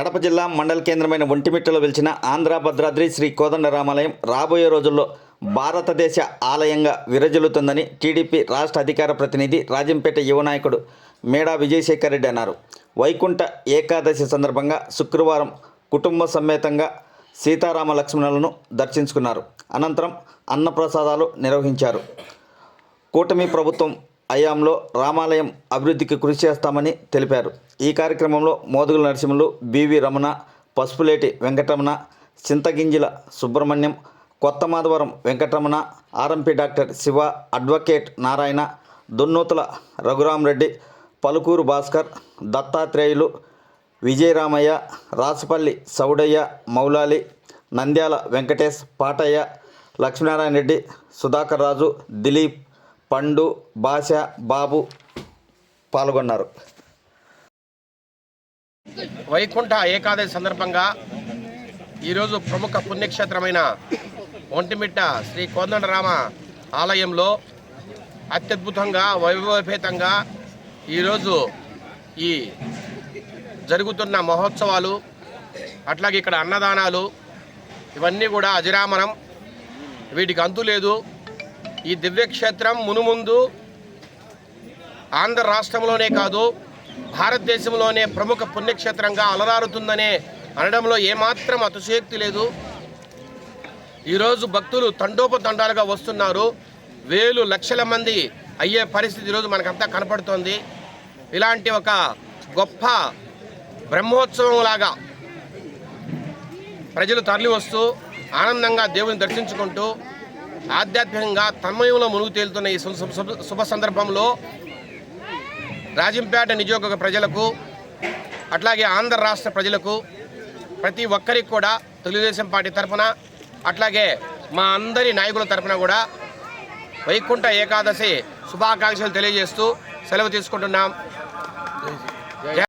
కడప జిల్లా మండల కేంద్రమైన ఒంటిమిట్టలో వెలిచిన ఆంధ్ర భద్రాద్రి శ్రీ కోదండరామాలయం రాబోయే రోజుల్లో భారతదేశ ఆలయంగా విరజిల్లుతుందని టీడీపీ రాష్ట్ర అధికార ప్రతినిధి రాజంపేట యువ నాయకుడు మేడా విజయశేఖర్ రెడ్డి అన్నారు. వైకుంఠ ఏకాదశి సందర్భంగా శుక్రవారం కుటుంబ సమేతంగా సీతారామ లక్ష్మణులను దర్శించుకున్నారు. అనంతరం అన్నప్రసాదాలు నిర్వహించారు. కూటమి ప్రభుత్వం హయాంలో రామాలయం అభివృద్ధికి కృషి చేస్తామని తెలిపారు. ఈ కార్యక్రమంలో Modugula Narasimhulu B V Ramana Pasupuleti Venkataramana Chintaginjala Subrahmanyam Kotha Madhavaram Venkataramana RMP doctor Siva advocate Narayana Dunnuthula Raghuramareddy Palukuru Bhaskar Dattatreyulu Vijayaramayya Rasupalli Soudaiah Maulali Nandyala Venkatesh Pataiah Lakshminarayana Reddy Sudhakar Raju Dilip Pandu Basha బాబు పాల్గొన్నారు. వైకుంఠ ఏకాదశి సందర్భంగా ఈరోజు ప్రముఖ పుణ్యక్షేత్రమైన ఒంటిమిట్ట శ్రీ కోదండరామ ఆలయంలో అత్యద్భుతంగా వైభవపేతంగా ఈరోజు ఈ జరుగుతున్న మహోత్సవాలు అట్లాగే ఇక్కడ అన్నదానాలు ఇవన్నీ కూడా అజరామరం. వీటికి అంతు లేదు ఈ దివ్యక్షేత్రం మునుముందు ఆంధ్ర రాష్ట్రంలోనే కాదు భారతదేశంలోనే ప్రముఖ పుణ్యక్షేత్రంగా అలరారుతుందనే అనడంలో ఏమాత్రం అతిశయోక్తి లేదు. ఈరోజు భక్తులు తండోపతండాలుగా వస్తున్నారు. వేలు లక్షల మంది అయ్యే పరిస్థితి ఈరోజు మనకంతా కనపడుతోంది. ఇలాంటి ఒక గొప్ప బ్రహ్మోత్సవం లాగా ప్రజలు తరలి వస్తూ ఆనందంగా దేవుని దర్శించుకుంటూ ఆధ్యాత్మికంగా తన్మయంలో మునుగు తేలుతున్న ఈ శుభ- శుభ సందర్భంలో రాజంపేట నియోజకవర్గ ప్రజలకు అట్లాగే ఆంధ్ర రాష్ట్ర ప్రజలకు ప్రతి ఒక్కరికి కూడా తెలుగుదేశం పార్టీ తరఫున అట్లాగే మా అందరి నాయకుల తరఫున కూడా వైకుంఠ ఏకాదశి శుభాకాంక్షలు తెలియజేస్తూ సెలవు తీసుకుంటున్నాం.